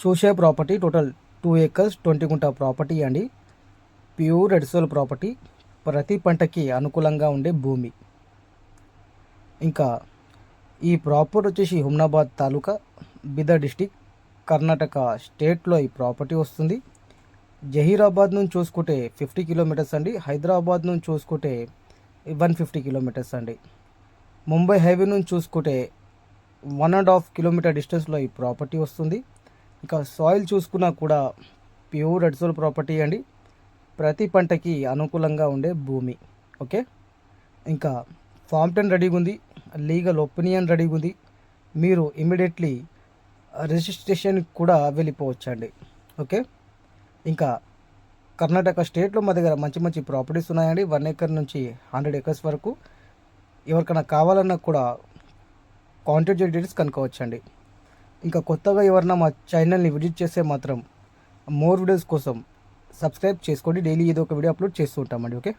చూసే property total two acres twenty గుంట property అండి. Pure red soil property. ప్రతి పంటకి అనుకూలంగా ఉండే భూమి. ఇంకా ఈ ప్రాపర్టీ వచ్చేసి హుమ్నాబాద్ తాలూకా బిదర్ డిస్టిక్ కర్ణాటక స్టేట్లో ఈ ప్రాపర్టీ వస్తుంది. జహీరాబాద్ నుంచి చూసుకుంటే ఫిఫ్టీ కిలోమీటర్స్ అండి. హైదరాబాద్ నుంచి చూసుకుంటే వన్ ఫిఫ్టీ కిలోమీటర్స్ అండి. ముంబై హైవే నుంచి చూసుకుంటే వన్ అండ్ హాఫ్ కిలోమీటర్ డిస్టెన్స్లో ఈ ప్రాపర్టీ వస్తుంది. ఇంకా సాయిల్ చూసుకున్నా కూడా ప్యూర్ రెడ్సోల్ ప్రాపర్టీ అండి. ప్రతి పంటకి అనుకూలంగా ఉండే భూమి. ఓకే ఇంకా ఫామ్ టెన్ రెడీగా ఉంది లీగల్ ఒపీనియన్ రెడీగా ఉంది మీరు ఇమీడియట్లీ రిజిస్ట్రేషన్ కూడా వెళ్ళిపోవచ్చండి. ఓకే ఇంకా కర్ణాటక స్టేట్లో మా దగ్గర మంచి మంచి ప్రాపర్టీస్ ఉన్నాయండి. వన్ ఏకర్ నుంచి హండ్రెడ్ ఏకర్స్ వరకు. ఎవరికైనా కావాలన్నా కూడా కాంటాక్ట్ డీటెయిల్స్ కనుక్కోవచ్చండి. ఇంకా కొత్తగా ఎవరైనా మా ఛానల్ని విజిట్ చేస్తే మాత్రం మోర్ వీడియోస్ కోసం సబ్స్క్రైబ్ చేసుకోండి. డైలీ ఏదో ఒక వీడియో అప్లోడ్ చేస్తూ ఉంటామండి ఓకే?